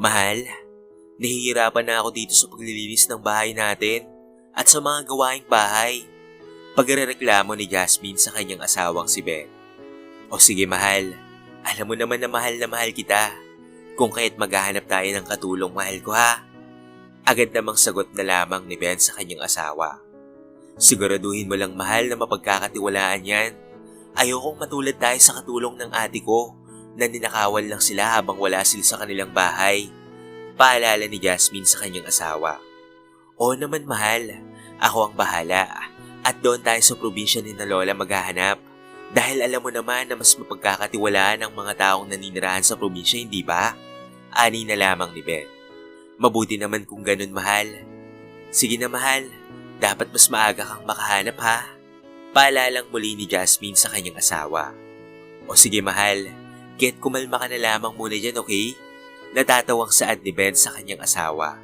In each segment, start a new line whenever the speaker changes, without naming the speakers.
Mahal, nahihirapan na ako dito sa paglilinis ng bahay natin at sa mga gawaing bahay. Pagrereklamo ni Jasmine sa kanyang asawang si Ben. O sige mahal, alam mo naman na mahal na mahal kita. Kung kaya't maghahanap tayo ng katulong mahal ko ha. Agad namang sagot na lamang ni Ben sa kanyang asawa. Siguraduhin mo lang mahal na mapagkakatiwalaan yan. Ayokong matulad tayo sa katulong ng ate ko na ninakawan lang sila habang wala sila sa kanilang bahay. Paalala ni Jasmine sa kanyang asawa. Oo naman mahal, ako ang bahala at doon tayo sa probinsya ni na Lola maghahanap. Dahil alam mo naman na mas mapagkakatiwalaan ang mga taong naninirahan sa probinsya, hindi ba? Ani na lamang ni Ben. Mabuti naman kung ganun mahal. Sige na mahal, dapat mas maaga kang makahanap ha. Paalalang muli ni Jasmine sa kanyang asawa. O sige mahal, Kit kumalma ka na lamang muna dyan okay? Natatawang saad ni Ben sa kanyang asawa.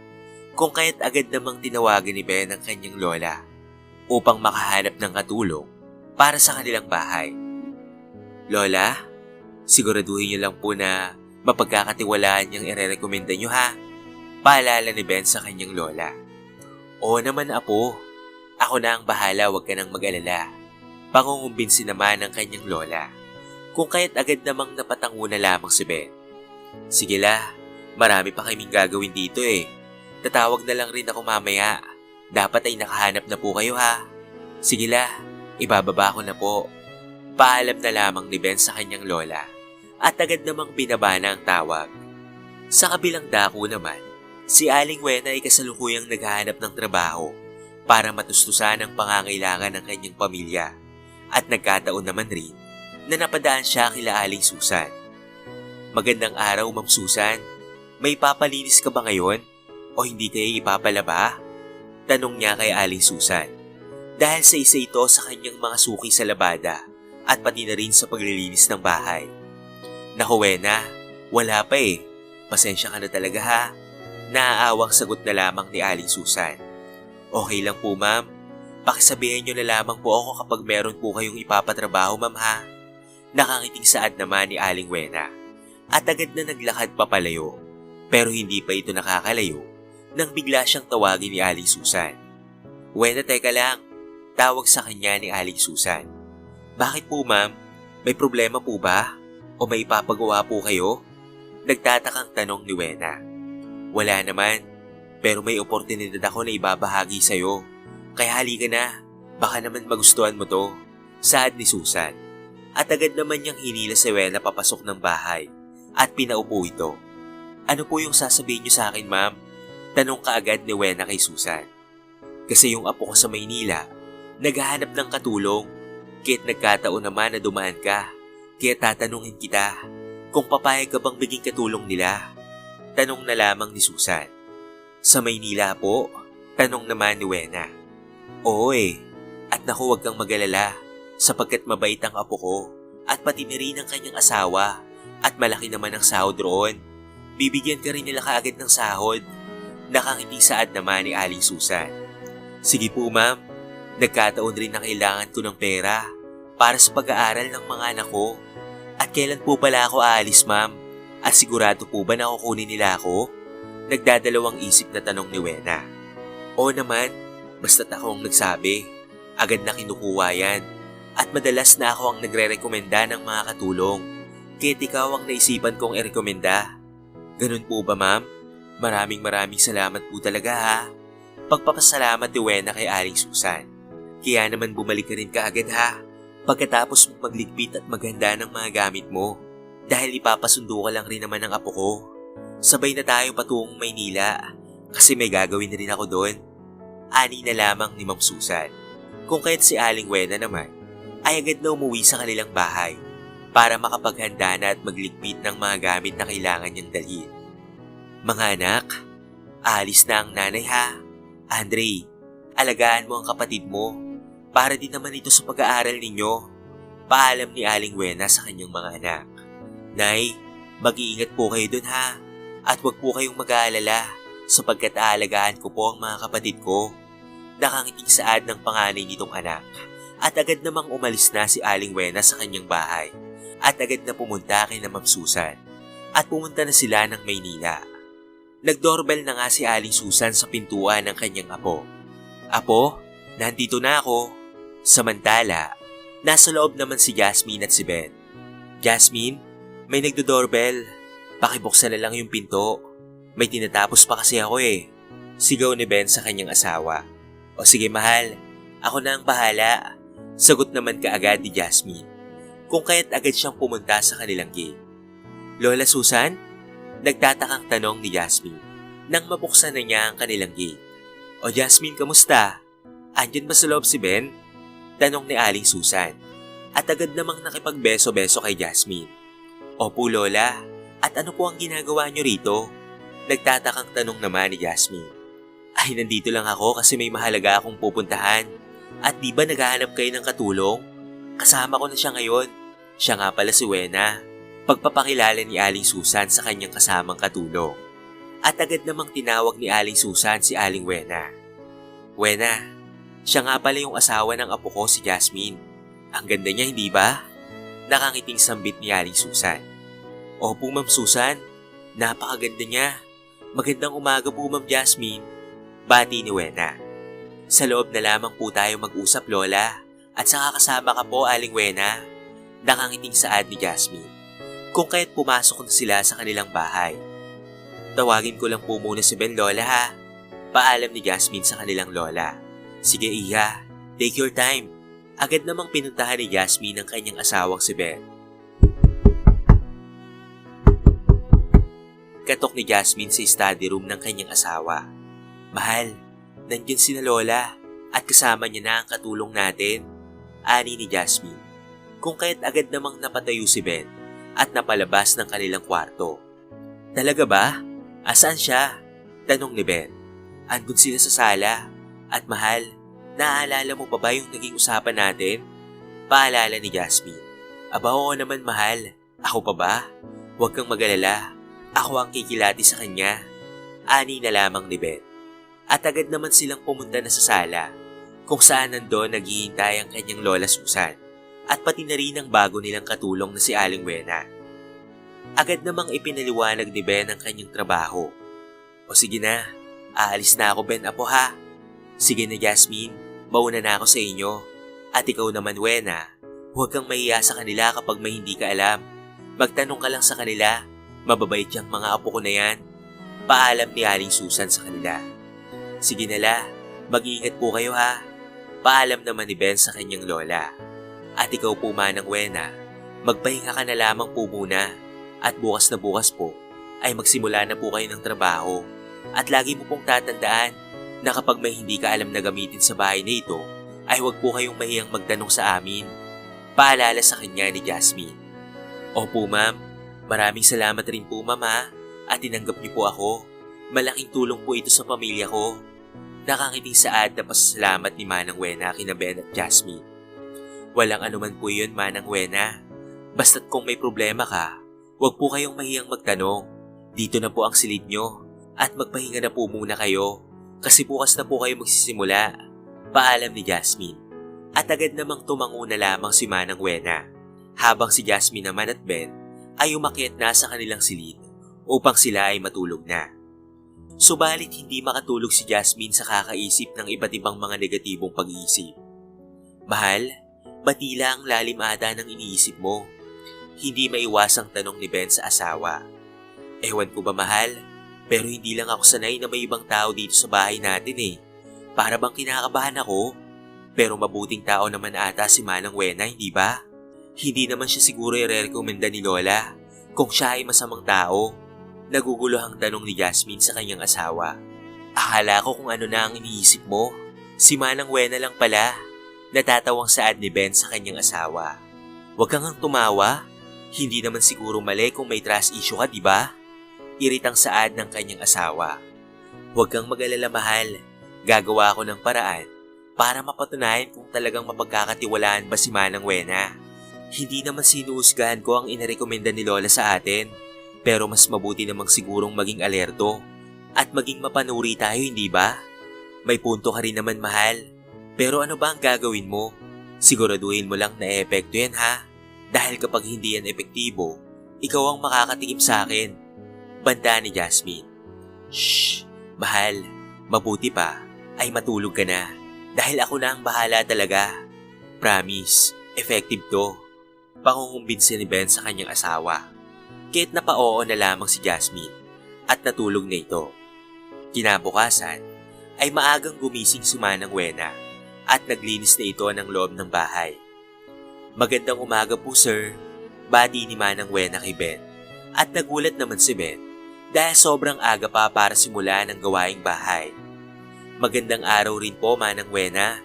Kung kaya't agad namang tinawagan ni Ben ang kanyang lola upang makahanap ng katulong para sa kanilang bahay. Lola, siguraduhin niyo lang po na mapagkakatiwalaan niyang irerekomenda niyo ha. Paalala ni Ben sa kanyang lola. Oo naman apo, ako na ang bahala wag ka nang mag-alala. Pangungumbinsi naman ng kanyang lola. Kung kaya't agad namang napatango na lamang si Ben. Sige la, marami pa kaming gagawin dito eh. Tatawag na lang rin ako mamaya. Dapat ay nakahanap na po kayo ha. Sige la, ibababa ko na po. Paalam na lamang ni Ben sa kanyang lola at agad namang binaba na ang tawag. Sa kabilang dako naman, si Aling Wena ay kasalukuyang naghahanap ng trabaho para matustusan ang pangangailangan ng kanyang pamilya at nagkataon naman rin na napadaan siya kila Aling Susan. Magandang araw, Ma'am Susan. May papalinis ka ba ngayon? O hindi kayo ipapalaba? Tanong niya kay Aling Susan. Dahil sa isa ito sa kanyang mga suki sa labada at pati na rin sa paglilinis ng bahay. Naku, Wena, wala pa eh. Pasensya ka na talaga ha. Naaawang sagot na lamang ni Aling Susan. Okay lang po, ma'am. Pakisabihin niyo na lamang po ako kapag meron po kayong ipapatrabaho, ma'am ha. Nakangiting saad naman ni Aling Wena at agad na naglakad papalayo. Pero hindi pa ito nakakalayo nang bigla siyang tawagin ni Aling Susan. Wena, teka lang. Tawag sa kanya ni Aling Susan. Bakit po ma'am? May problema po ba? O may ipapagawa po kayo? Nagtatakang tanong ni Wena. Wala naman. Pero may oportunidad ako na ibabahagi sa'yo. Kaya halika na. Baka naman magustuhan mo to. Saad ni Susan. At agad naman niyang hinila si Wena papasok ng bahay. At pinaupo ito. Ano po yung sasabihin niyo sa akin ma'am? Tanong kaagad ni Wena kay Susan. Kasi yung apo ko sa Maynila, naghahanap ng katulong. Kaya't nagkataon naman na dumaan ka. Kaya tatanungin kita kung papayag ka bang biging katulong nila. Tanong na lamang ni Susan. Sa Maynila po? Tanong naman ni Wena. Oo eh. At naku wag kang magalala sapagkat mabait ang apo ko at pati na rin ang kanyang asawa at malaki naman ang sahod roon. Bibigyan ka rin nila kaagad ng sahod. Nakangiti saad naman ni Aling Susan. Sige po ma'am, nagkataon rin na kailangan ko ng pera para sa pag-aaral ng mga anak ko. At kailan po pala ako aalis ma'am? At sigurado po ba na kukunin nila ako? Nagdadalawang isip na tanong ni Wena. Oo naman, basta't ako ang nagsabi. Agad na kinukuha yan. At madalas na ako ang nagre-rekomenda ng mga katulong. Kaya't ikaw ang naisipan kong i-rekomenda. Ganun po ba ma'am? Maraming maraming salamat po talaga ha. Pagpapasalamat ni Wena kay Aling Susan. Kaya naman bumalik ka rin kaagad ha. Pagkatapos mong magligpit at maghanda ng mga gamit mo. Dahil ipapasundo ka lang rin naman ng apo ko. Sabay na tayo patungong Maynila kasi may gagawin na rin ako doon. Ani na lamang ni Ma'am Susan. Kung kaya't si Aling Wena naman ay agad na umuwi sa kanilang bahay para makapaghanda na at magligpit ng mga gamit na kailangan niyang dalhin. Mga anak, alis na ang nanay ha. Andre, alagaan mo ang kapatid mo para din naman ito sa pag-aaral ninyo. Paalam ni Aling Wena sa kanyang mga anak. Nay, mag-iingat po kayo dun ha at huwag po kayong mag-aalala sapagkat aalagaan ko po ang mga kapatid ko. Nakangiting saad ng panganay nitong anak at agad namang umalis na si Aling Wena sa kanyang bahay at agad na pumunta kay na Ma'am Susan at pumunta na sila ng Maynila. Nagdoorbell na nga si Aling Susan sa pintuan ng kanyang apo. Apo, nandito na ako. Samantala, nasa loob naman si Jasmine at si Ben. Jasmine, may nagdo-doorbell. Pakibuksan na lang yung pinto. May tinatapos pa kasi ako eh. Sigaw ni Ben sa kanyang asawa. O sige mahal, ako na ang bahala. Sagot naman kaagad ni Jasmine. Kung kaya't agad siyang pumunta sa kanilang gate. Lola Susan? Nagtatakang tanong ni Jasmine nang mabuksan na niya ang kanilang gate. O Jasmine, kamusta? Andyan ba sa loob si Ben? Tanong ni Aling Susan. At agad namang nakipagbeso-beso kay Jasmine. Opo Lola, at ano po ang ginagawa niyo rito? Nagtatakang tanong naman ni Jasmine. Ay nandito lang ako kasi may mahalaga akong pupuntahan. At di ba naghahanap kayo ng katulong? Kasama ko na siya ngayon. Siya nga pala si Wena. Pagpapakilala ni Aling Susan sa kanyang kasamang katulong. At agad namang tinawag ni Aling Susan si Aling Wena. Wena, siya nga pala yung asawa ng apo ko si Jasmine. Ang ganda niya, hindi ba? Nakangiting sambit ni Aling Susan. Opo, Ma'am Susan. Napakaganda niya. Magandang umaga po, Ma'am Jasmine. Bati ni Wena. Sa loob na lamang po tayo mag-usap, Lola. At saka kasama ka po, Aling Wena. Nakangiting saad ni Jasmine. Kung kaya't pumasok na sila sa kanilang bahay. Tawagin ko lang po muna si Ben, Lola ha. Paalam ni Jasmine sa kanilang lola. Sige, Iya. Take your time. Agad namang pinuntahan ni Jasmine ang kanyang asawang si Ben. Katok ni Jasmine sa study room ng kanyang asawa. Mahal, nandyan si na Lola at kasama niya na ang katulong natin. Ani ni Jasmine. Kung kaya't agad namang napatayo si Ben at napalabas ng kanilang kwarto. Talaga ba? Asaan siya? Tanong ni Ben. Andun sila sa sala. At mahal, naaalala mo pa ba yung naging usapan natin? Paalala ni Jasmine. Aba oo naman mahal. Ako pa ba? Huwag kang magalala. Ako ang kikilati sa kanya. Ani na lamang ni Ben. At agad naman silang pumunta na sa sala kung saan nandoon naghihintay ang kanyang lola Susan at pati na rin ang bago nilang katulong na si Aling Wena. Agad namang ipinaliwanag ni Ben ang kanyang trabaho. O sige na, aalis na ako Ben Apo ha. Sige na Jasmine, mauna na ako sa inyo. At ikaw naman Wena, huwag kang mahiya sa kanila kapag may hindi ka alam. Magtanong ka lang sa kanila, mababait yung mga apo ko na yan. Paalam ni Aling Susan sa kanila. Sige na la, mag-iingat po kayo ha. Paalam naman ni Ben sa kanyang lola. At ikaw po manang Wena, magpahinga ka na lamang po muna. At bukas na bukas po, ay magsimula na po kayo ng trabaho. At lagi mo pong tatandaan na kapag may hindi ka alam na gamitin sa bahay na ito, ay huwag po kayong mahiyang magtanong sa amin. Paalala sa kanya ni Jasmine. Opo ma'am, maraming salamat rin po ma'am ha, at tinanggap niyo po ako. Malaking tulong po ito sa pamilya ko. Nakangiting saad na pasasalamat ni Manang Wena kina Ben at Jasmine. Walang anuman po yun Manang Wena. Basta't kung may problema ka, huwag po kayong mahiyang magtanong. Dito na po ang silid nyo at magpahinga na po muna kayo kasi bukas na po kayo magsisimula. Paalam ni Jasmine. At agad namang tumango na lamang si Manang Wena habang si Jasmine naman at Ben ay umakyat na sa kanilang silid upang sila ay matulog na. Subalit hindi makatulog si Jasmine sa kakaisip ng iba't ibang mga negatibong pag-iisip. Mahal, batila ang lalim ata ng iniisip mo. Hindi maiwasang tanong ni Ben sa asawa. Ewan ko ba mahal, pero hindi lang ako sanay na may ibang tao dito sa bahay natin eh. Para bang kinakabahan ako? Pero mabuting tao naman ata si Manang Wena, hindi ba? Hindi naman siya siguro i-recommenda ni Lola kung siya ay masamang tao. Naguguluhang tanong ni Jasmine sa kanyang asawa. Akala ko kung ano na ang iniisip mo. Si Manang Wena lang pala. Natatawang saad ni Ben sa kanyang asawa. Huwag kang ang tumawa. Hindi naman siguro mali kung may trust issue ka, di ba? Iritang saad ng kanyang asawa. Huwag kang mag-alala mahal. Gagawa ako ng paraan para mapatunayan kung talagang mapagkakatiwalaan ba si Manang Wena. Hindi naman sinuusgahan ko ang inarekomenda ni Lola sa atin. Pero mas mabuti namang sigurong maging alerto at maging mapanuri tayo, hindi ba? May punto ka rin naman mahal. Pero ano ba ang gagawin mo? Siguraduhin mo lang na epekto yan ha. Dahil kapag hindi yan epektibo, ikaw ang makakatikim sa akin. Banda ni Jasmine. Shh, mahal, mabuti pa ay matulog ka na dahil ako na ang bahala talaga. Promise, effective to. Pangungumbinsi ni Ben sa kanyang asawa. Kahit napaoo na lamang si Jasmine at natulog na ito. Kinabukasan ay maagang gumising si Manang Wena at naglinis na ito ng loob ng bahay. Magandang umaga po sir, bati ni Manang Wena kay Ben. At nagulat naman si Ben dahil sobrang aga pa para simula ng gawaing bahay. Magandang araw rin po Manang Wena,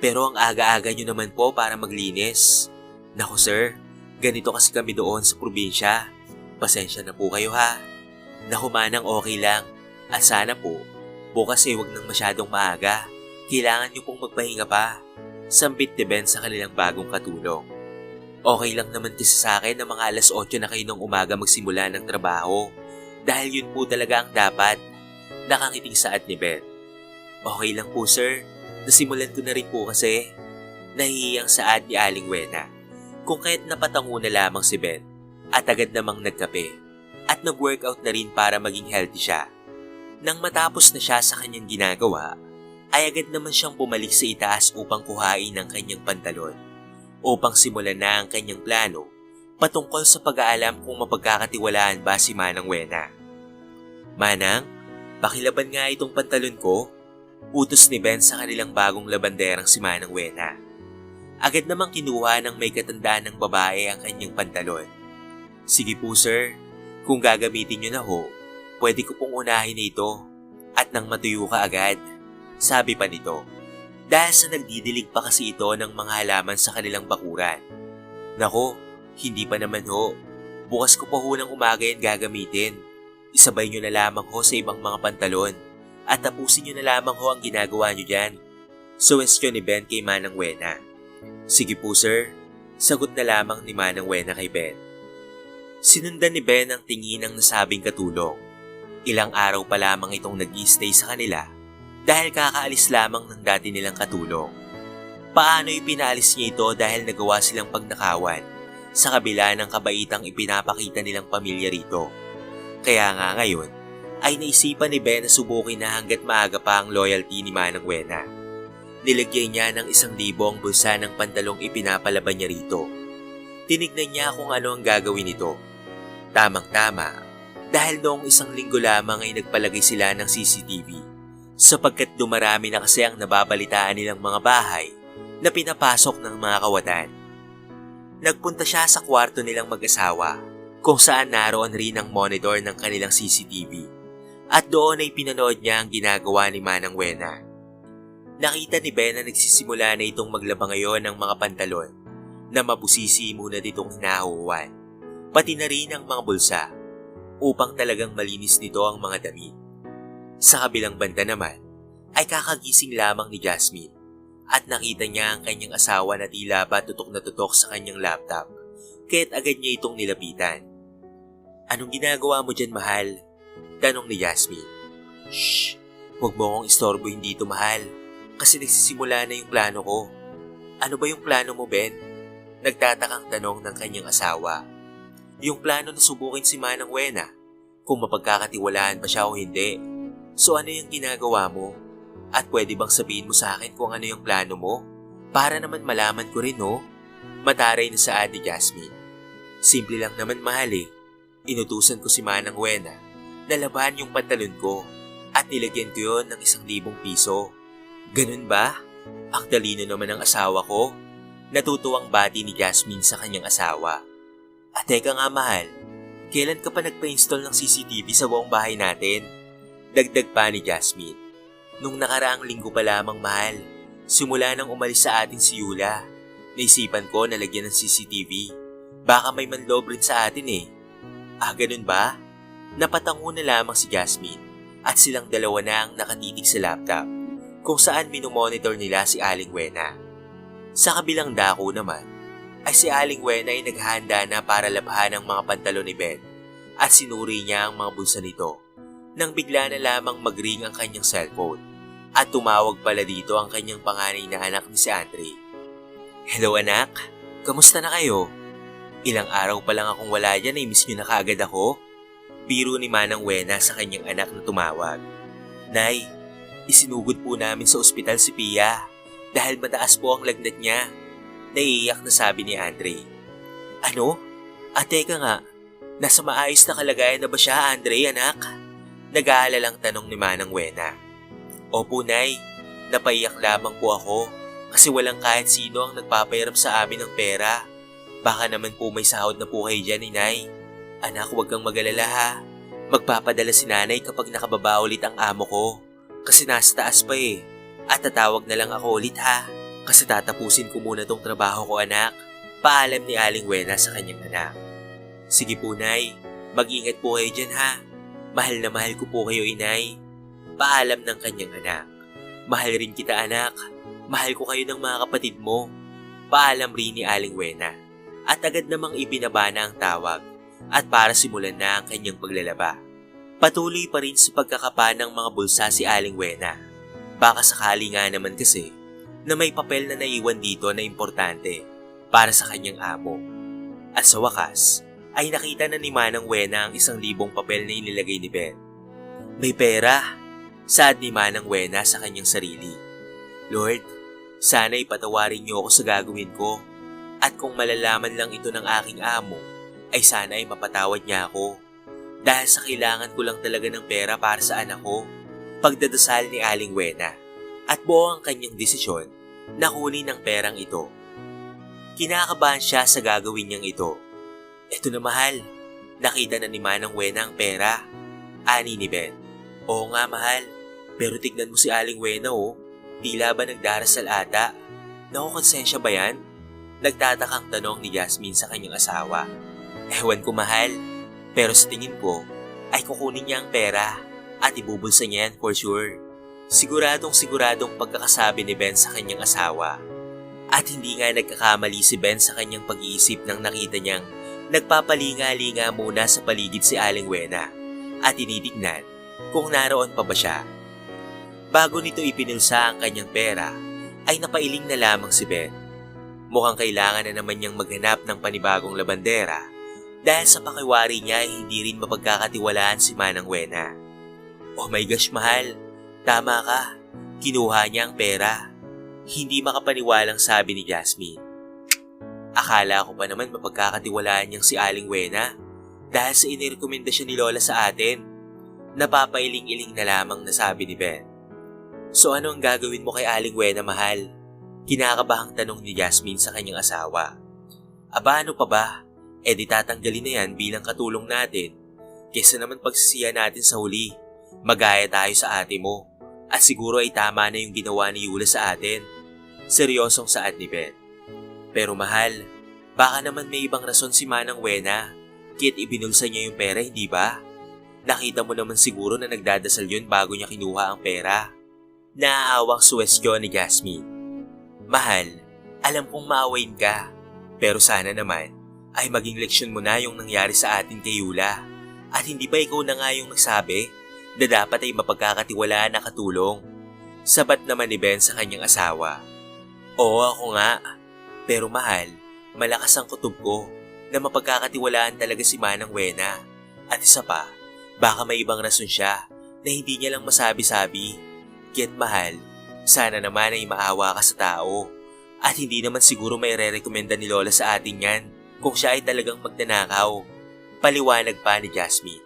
pero ang aga-aga nyo naman po para maglinis. Naku sir, ganito kasi kami doon sa probinsya. Pasensya na po kayo ha. Naku manang okay lang. At sana po, bukas ay huwag nang masyadong maaga. Kailangan nyo pong magpahinga pa. Sambit ni Ben sa kanilang bagong katulong. Okay lang naman kasi sa akin na mga alas 8 na kayo ng umaga magsimula ng trabaho. Dahil yun po talaga ang dapat. Nakangiting saad ni Ben. Okay lang po sir. Nasimulan ko na rin po kasi. Nahihiyang saad ni Aling Wena. Kung kahit napatango na lamang si Ben at agad namang nagkape at nag-workout na rin para maging healthy siya. Nang matapos na siya sa kanyang ginagawa, ay agad naman siyang bumalik sa itaas upang kuhain ang kanyang pantalon upang simulan na ang kanyang plano patungkol sa pag-aalam kung mapagkakatiwalaan ba si Manang Wena. Manang, pakilaban nga itong pantalon ko. Utos ni Ben sa kanilang bagong labanderang si Manang Wena. Agad namang kinuha ng may katandaan ng babae ang kanyang pantalon. Sige po sir, kung gagamitin nyo na ho, pwede ko pong unahin ito at nang matuyo ka agad. Sabi pa nito, dahil sa nagdidilig pa kasi ito ng mga halaman sa kanilang bakuran. Nako, hindi pa naman ho. Bukas ko pa ho ng umaga yan gagamitin. Isabay nyo na lamang ho sa ibang mga pantalon at tapusin nyo na lamang ho ang ginagawa nyo dyan. Suwestyon ni Ben kay Manang Wena. Sige po sir, sagot na lamang ni Manang Wena kay Ben. Sinundan ni Ben ang tingin ng nasabing katulong. Ilang araw pa lamang itong nag stay sa kanila dahil kakaalis lamang ng dati nilang katulong. Paano ipinalis niya ito dahil nagawa silang pagnakawan sa kabila ng kabaitang ipinapakita nilang pamilya rito. Kaya nga ngayon, ay naisipan ni Ben na subukin na hanggat maaga pa ang loyalty ni Manang Wena. Nilagyan niya ng isang libo ang bulsa ng pantalong ipinapalaban niya rito. Tinignan niya kung ano ang gagawin nito. Tamang-tama, dahil noong isang linggo lamang ay nagpalagay sila ng CCTV sapagkat dumarami na kasi ang nababalitaan nilang mga bahay na pinapasok ng mga kawatan. Nagpunta siya sa kwarto nilang mag-asawa kung saan naroon rin ang monitor ng kanilang CCTV at doon ay pinanood niya ang ginagawa ni Manang Wena. Nakita ni Ben na nagsisimula na itong maglaba ngayon ng mga pantalon na mabusisi muna ditong hinahuwan, pati na rin ang mga bulsa upang talagang malinis nito ang mga damit. Sa kabilang banda naman, ay kakagising lamang ni Jasmine at nakita niya ang kanyang asawa na tila ba tutok na tutok sa kanyang laptop kaya't agad niya itong nilapitan. Anong ginagawa mo dyan, mahal? Tanong ni Jasmine. Shh! Huwag mo akong istorbohin dito, mahal. Kasi nagsisimula na yung plano ko. Ano ba yung plano mo, Ben? Nagtatakang tanong ng kanyang asawa. Yung plano na subukin si Manang Wena, kung mapagkakatiwalaan ba siya o hindi. So ano yung ginagawa mo? At pwede bang sabihin mo sa akin kung ano yung plano mo? Para naman malaman ko rin, no? Mataray na sa adi Jasmine. Simple lang naman mahal eh. Inutusan ko si Manang Wena na labahan yung pantalon ko at nilagyan ko yon ng isang libong piso. Ganun ba? Ang talino naman ng asawa ko. Natutuwang bati ni Jasmine sa kanyang asawa. At teka nga mahal, kailan ka pa nagpa-install ng CCTV sa buong bahay natin? Dagdag pa ni Jasmine. Nung nakaraang linggo pa lamang mahal, simula nang umalis sa atin si Yula, naisipan ko na lagyan ng CCTV. Baka may manloob rin sa atin eh. Ah, ganun ba? Napatango na lamang si Jasmine at silang dalawa na ang nakatitig sa laptop kung saan minomonitor nila si Aling Wena. Sa kabilang dako naman, ay si Aling Wena ay naghahanda na para labhan ang mga pantalon ni Ben at sinuri niya ang mga bulsa nito nang bigla na lamang magring ang kanyang cellphone at tumawag pala dito ang kanyang panganay na anak ni si Andre. Hello anak, kamusta na kayo? Ilang araw pa lang akong wala dyan ay miss nyo na kaagad ako. Biro ni Manang Wena sa kanyang anak na tumawag. Nay, isinugod po namin sa ospital si Pia dahil mataas po ang lagnat niya. Naiiyak na sabi ni Andre. Ano? At teka nga, nasa maayos na kalagayan na ba siya, Andre, anak? Nag-aalalang tanong ni Manang Wena. Opo, Nay. Napaiyak lamang po ako kasi walang kahit sino ang nagpapayaram sa amin ng pera. Baka naman po may sahod na po kayo dyan, Inay. Anak, huwag kang magalala ha. Magpapadala si nanay kapag nakababa ulit ang amo ko. Kasi nasa taas pa eh. At tatawag na lang ako ulit ha. Kasi tatapusin ko muna tong trabaho ko anak. Paalam ni Aling Wena sa kanyang anak. Sige po nay, mag-ingat po kayo dyan ha. Mahal na mahal ko po kayo inay. Paalam ng kanyang anak. Mahal rin kita anak. Mahal ko kayo ng mga kapatid mo. Paalam rin ni Aling Wena. At agad namang ibinaba na ang tawag at para simulan na ang kanyang paglalaba. Patuloy pa rin sa pagkakapa ng mga bulsa si Aling Wena. Baka sakali nga naman kasi na may papel na naiwan dito na importante para sa kanyang amo. At sa wakas, ay nakita na ni Manang Wena ang isang libong papel na inilagay ni Ben. May pera! Saad ni Manang Wena sa kanyang sarili. Lord, sana ipatawarin niyo ako sa gagawin ko. At kung malalaman lang ito ng aking amo, ay sana ay mapatawad niya ako. Dahil sa kailangan ko lang talaga ng pera para sa anak ko. Pagdadasal ni Aling Wena at buo ang kanyang desisyon na kunin ang perang ito. Kinakabahan siya sa gagawin niyang ito. Ito na mahal, nakita na ni Manang Wena ang pera. Ani ni Ben. Oo nga mahal, pero tignan mo si Aling Wena oh. Tila ba nagdarasal ata? Nakukonsensya ba yan? Nagtatakang tanong ni Jasmine sa kanyang asawa. Ewan ko mahal, pero sa tingin ko ay kukunin niya ang pera at ibubulsa niya yan for sure. Siguradong siguradong pagkakasabi ni Ben sa kanyang asawa. At hindi nga nagkakamali si Ben sa kanyang pag-iisip nang nakita niyang nagpapalinga-linga muna sa paligid si Aling Wena at tinitignan kung naroon pa ba siya. Bago nito ipinulsa ang kanyang pera, ay napailing na lamang si Ben. Mukhang kailangan na naman niyang maghanap ng panibagong labandera dahil sa pakiwari niya ay hindi rin mapagkakatiwalaan si Manang Wena. Oh my gosh, mahal. Tama ka. Kinuha niya ang pera. Hindi makapaniwalang sabi ni Jasmine. Akala ko pa naman mapagkakatiwalaan niyang si Aling Wena dahil sa inirekomendasyon ni Lola sa atin. Napapailing-iling na lamang nasabi ni Ben. So ano ang gagawin mo kay Aling Wena, mahal? Kinakabahang tanong ni Jasmine sa kanyang asawa. Aba, ano pa ba? E di tatanggalin na yan bilang katulong natin. Kesa naman pagsisiya natin sa huli. Magaya tayo sa ate mo. At siguro ay tama na yung ginawa ni Yula sa atin. Seryosong saad ni Ben. Pero mahal, baka naman may ibang rason si Manang Wena. Kit ibinulsa niya yung pera, hindi ba? Nakita mo naman siguro na nagdadasal yun bago niya kinuha ang pera. Naaawang suwestyon ni Jasmine. Mahal, alam kong maawain ka. Pero sana naman, ay maging leksyon mo na yung nangyari sa atin kay Yula. At hindi ba ikaw na nga yung nagsabi na dapat ay mapagkakatiwalaan na katulong? Sabat naman ni Ben sa kanyang asawa. Oo ako nga, pero mahal, malakas ang kutob ko na mapagkakatiwalaan talaga si Manang Wena. At isa pa, baka may ibang rason siya na hindi niya lang masabi-sabi. Kaya't mahal, sana naman ay maawa ka sa tao. At hindi naman siguro may re-recommenda ni Lola sa atin yan kung siya ay talagang magnanakaw. Paliwanag pa ni Jasmine.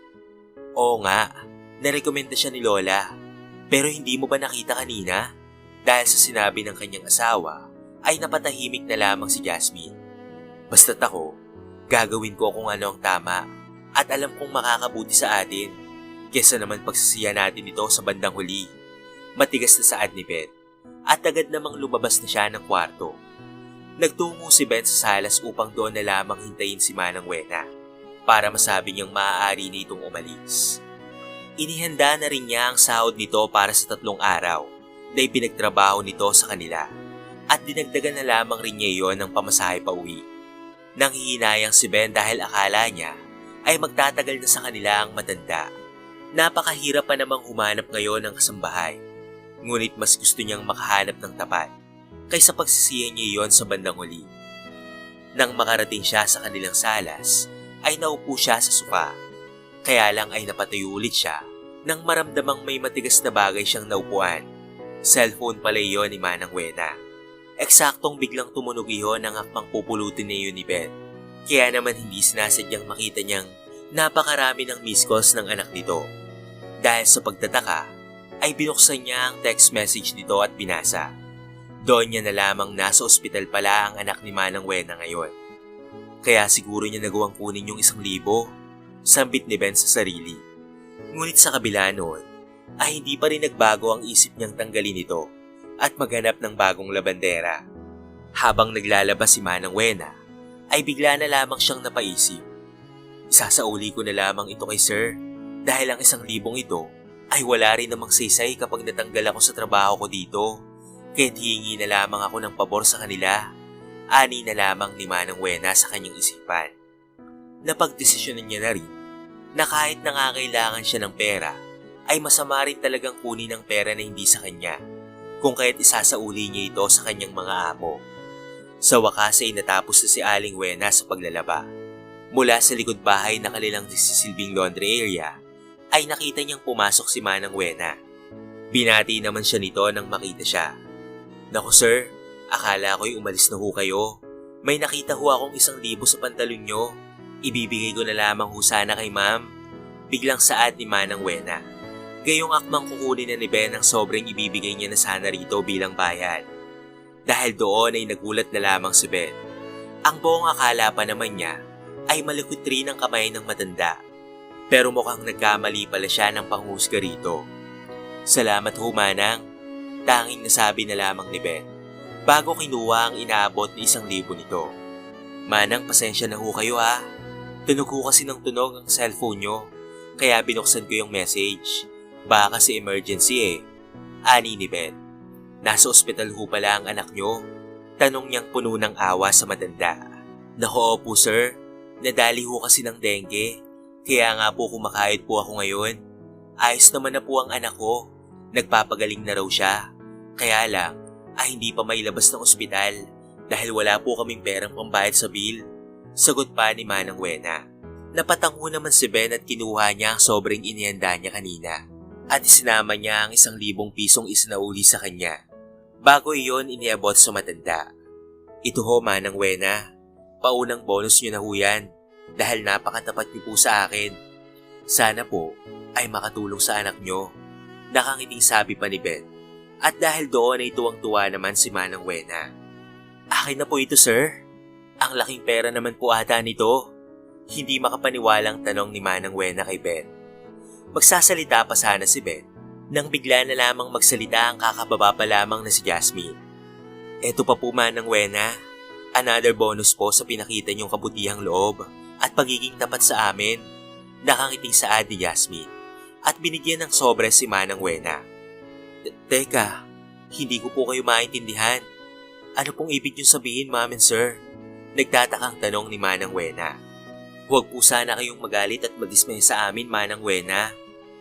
Oo nga, narekomenda siya ni Lola. Pero hindi mo ba nakita kanina? Dahil sa sinabi ng kanyang asawa, ay napatahimik na lamang si Jasmine. Basta't ako, gagawin ko kung ano ang tama at alam kong makakabuti sa atin kesa naman pagsisiya natin ito sa bandang huli. Matigas na saad ni Ben at agad namang lumabas na siya ng kwarto. Nagtungo si Ben sa salas upang doon na lamang hintayin si Manang Wena para masabi niyang maaari nitong umalis. Inihanda na rin niya ang sahod nito para sa tatlong araw na ipinagtrabaho nito sa kanila at dinagdagan na lamang rin niya iyon ng pamasahe pa uwi. Nang hihinayang si Ben dahil akala niya ay magtatagal na sa kanila ang matanda. Napakahirap pa namang humanap ngayon ng kasambahay. Ngunit mas gusto niyang makahanap ng tapat kaysa pagsisiyan niya iyon sa bandang huli. Nang makarating siya sa kanilang salas, ay naupo siya sa sofa. Kaya lang ay napatayo ulit siya nang maramdamang may matigas na bagay siyang naupuan. Cellphone pala iyon ni Manang Wena. Eksaktong biglang tumunog iyon ng akmang pupulutin ni Ben. Kaya naman hindi sinasadyang makita niyang napakarami ng miss calls ng anak nito. Dahil sa pagtataka, ay binuksan niya ang text message nito at binasa. Doon niya na lamang nasa ospital pala ang anak ni Manang Wena ngayon. Kaya siguro niya nagawang kunin yung isang libo. Sambit ni Ben sa sarili. Ngunit sa kabila noon, ay hindi pa rin nagbago ang isip niyang tanggalin ito at maghanap ng bagong labandera. Habang naglalabas si Manang Wena, ay bigla na lamang siyang napaisip. Isasauli ko na lamang ito kay Sir dahil ang isang libong ito ay wala rin namang saysay kapag natanggal ako sa trabaho ko dito. Kaya't hihingi na lamang ako ng pabor sa kanila. Ani na lamang ni Manang Wena sa kanyang isipan. Napagdesisyonan niya na rin na kahit nangangailangan siya ng pera, ay masama rin talagang kunin ng pera na hindi sa kanya kung kaya't isasauli niya ito sa kanyang mga amo. Sa wakas ay natapos na si Aling Wena sa paglalaba. Mula sa likod bahay na kanilang nisisilbing laundry area, ay nakita niyang pumasok si Manang Wena. Binati naman siya nito nang makita siya. Naku sir, akala ko'y umalis na ho kayo. May nakita ho akong isang libo sa pantalon nyo. Ibibigay ko na lamang ho sana kay ma'am. Biglang saad ni Manang Wena. Gayong akmang kukunin na ni Ben ang sobrang ibibigay niya na sana rito bilang bayad. Dahil doon ay nagulat na lamang si Ben. Ang buong akala pa naman niya ay malikot rin ang kamay ng matanda. Pero mukhang nagkamali pala siya ng panghusga rito. Salamat ho manang. Tanging nasabi na lamang ni Ben bago kinuha ang inaabot ni isang libo nito. Manang pasensya na ho kayo ha. Tunog kasi ng tunog ang cellphone nyo. Kaya binuksan ko yung message. Baka kasi emergency eh. Ani ni Ben. Nasa ospital ho pala ang anak nyo. Tanong niyang puno ng awa sa matanda. Nako po sir, nadali ho kasi ng dengue. Kaya nga po kumakahit po ako ngayon. Ayos naman na po ang anak ko. Nagpapagaling na raw siya. Kaya lang, ay hindi pa mailabas ng ospital dahil wala po kaming perang pambayad sa bill. Sagot pa ni Manang Wena. Napatango naman si Ben at kinuha niya ang sobrang inihanda niya kanina at isinama niya ang isang libong pisong isinauli sa kanya. Bago iyon iniabot sa matanda. Ito ho Manang Wena, paunang bonus niyo na ho yan dahil napakatapat niyo po sa akin. Sana po ay makatulong sa anak niyo. Nakangiting sabi pa ni Ben. At dahil doon ay tuwang-tuwa naman si Manang Wena. Akin na po ito sir. Ang laking pera naman po ata nito. Hindi makapaniwalang tanong ni Manang Wena kay Ben. Magsasalita pa sana si Ben nang bigla na lamang magsalita ang kakababa pa lamang na si Jasmine. Eto pa po Manang Wena, another bonus po sa pinakita niyong kabutihang loob at pagiging tapat sa amin. Nakangiting sa ni Jasmine at binigyan ng sobre si Manang Wena. Teka, hindi ko po kayo maintindihan. Ano pong ibig niyong sabihin, ma'am and sir? Nagtatakang tanong ni Manang Wena. Huwag po sana kayong magalit at madismay sa amin, Manang Wena.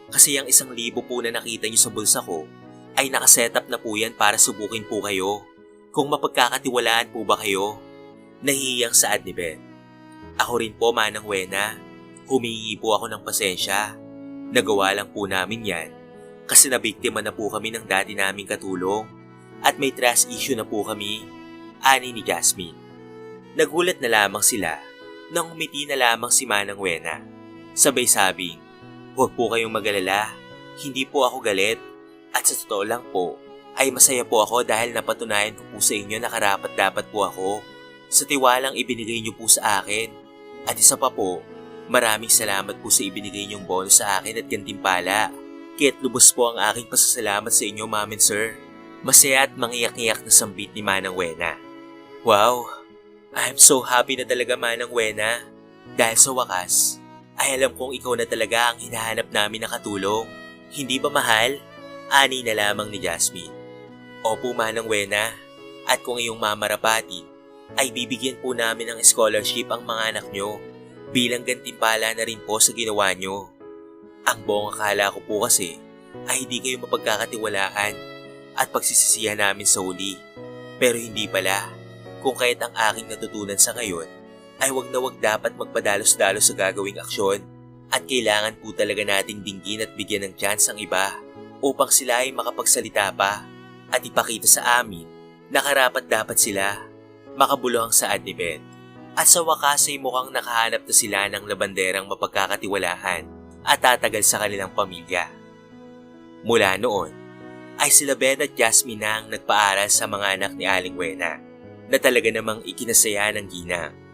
Kasi ang isang libo po na nakita niyo sa bulsa ko ay nakasetup na po yan para subukin po kayo. Kung mapagkakatiwalaan po ba kayo? Nahihiyang saad ni Ben. Ako rin po, Manang Wena. Humingi po ako ng pasensya. Nagawa lang po namin yan kasi nabiktima na po kami ng dati naming katulong at may trust issue na po kami, ani ni Jasmine. Nagulat na lamang sila nang umiti na lamang si Manang Wena. Sabay sabing, huwag po kayong magalala, hindi po ako galit at sa totoo lang po ay masaya po ako dahil napatunayan ko po sa inyo na karapat dapat po ako sa tiwalang ibinigay niyo po sa akin. At isa pa po, maraming salamat po sa ibinigay niyong bonus sa akin at gantimpala. Kaya't lubos po ang aking pasasalamat sa inyo, ma'am sir. Masaya at mangiyak-iyak na sambit ni Manang Wena. Wow, I'm so happy na talaga Manang Wena. Dahil sa wakas, ay alam kong ikaw na talaga ang hinahanap namin na katulong. Hindi ba mahal? Ani na lamang ni Jasmine. Opo Manang Wena, at kung iyong mamarapati, ay bibigyan po namin ng scholarship ang mga anak nyo bilang gantimpala na rin po sa ginawa nyo. Ang buong akala ko po kasi ay hindi kayo mapagkakatiwalaan at pagsisisihan namin sa huli. Pero hindi pala. Kung kahit ang aking natutunan sa ngayon ay wag na wag dapat magpadalos-dalos sa gagawing aksyon At kailangan po talaga nating dinggin at bigyan ng chance ang iba upang sila ay makapagsalita pa at ipakita sa amin na karapat dapat sila makabuluhang saad ni Ben. At sa wakas ay mukhang nakahanap na sila ng labanderang mapagkakatiwalahan at tatagal sa kanilang pamilya. Mula noon, ay sila Ben at Jasmine na ang nagpaaral sa mga anak ni Aling Wena na talaga namang ikinasaya ng ginang.